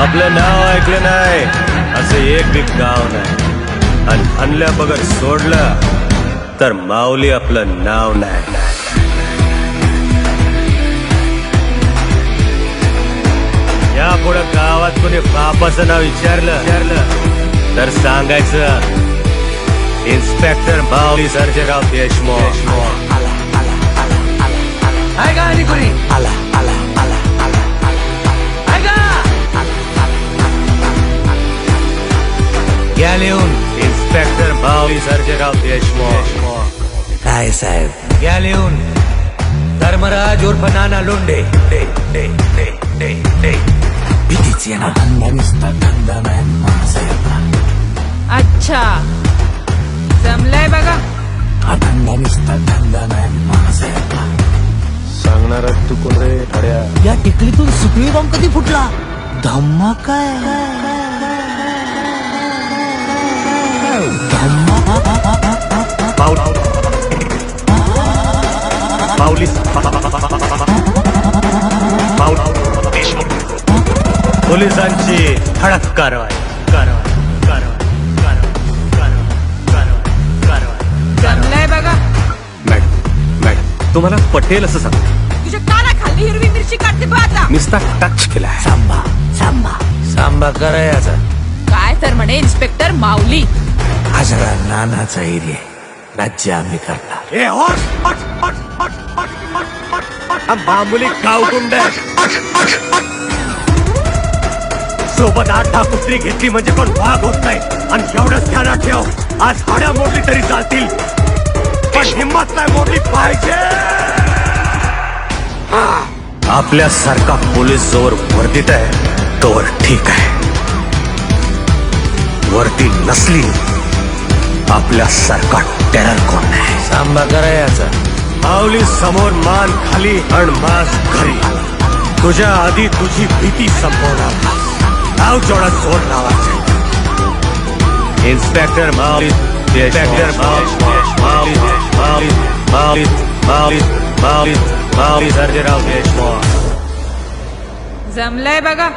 आपलं नाव ऐकलं नाही असं एक बी गाव नाही. आणि आणल्या बगर सोडलं तर माऊली आपलं नाव नाही. यापुढं गावात कोणी बापाचं नाव विचारलं विचारलं तर सांगायचं इन्स्पेक्टर माऊली सर्जेराव देशमुख काय साहेब या लिहून धर्मराज उर्फ नाना लोंडे डे डे डे डे डे भीतीची ना अच्छा. जमलंय बघा. सांगणार तू कोण रे? अड्या या. टिकलीतून सुकळी बॉम्ब कधी फुटला? धम्मा काय पोलिसांची धडक कारवाई कारवाई चांगलंय बघा मॅडम मॅडम तुम्हाला पटेल असं सांग तुझ्या काना खाली हिरवी मिरची काढते बघ आता निस्ता टच केला आहे सांभा सांभा सांभा काय तर म्हणे इन्स्पेक्टर माऊली हा सगळा नानाचा एरिया राज्य आम्ही करणार ए हट हट हट हट आहे सोबत आठ दहा कुत्री घेतली म्हणजे पण वाघ होत नाही. आणि एवढंच ध्यानात ठेव आज हाड्या मोडली तरी चालतील. पण हिंमत नाही मोडली पाहिजे. आपल्यासारखा पोलीस जोवर वर्दीत आहे तोवर ठीक आहे. वरती नसली आपल्यासारखा टेरर कोण नाही सांबा करा याचा. माऊली समोर मान खाली आणि मास घरी. तुझ्या आधी तुझी भीती संपवणार. नाव जोडा खोट नावाचं इन्स्पेक्टर मावित इन्स्पेक्टर मावित मावित मावित मावित मावित मावित मावित सर्जेराव देशमुख जमलंय बघा.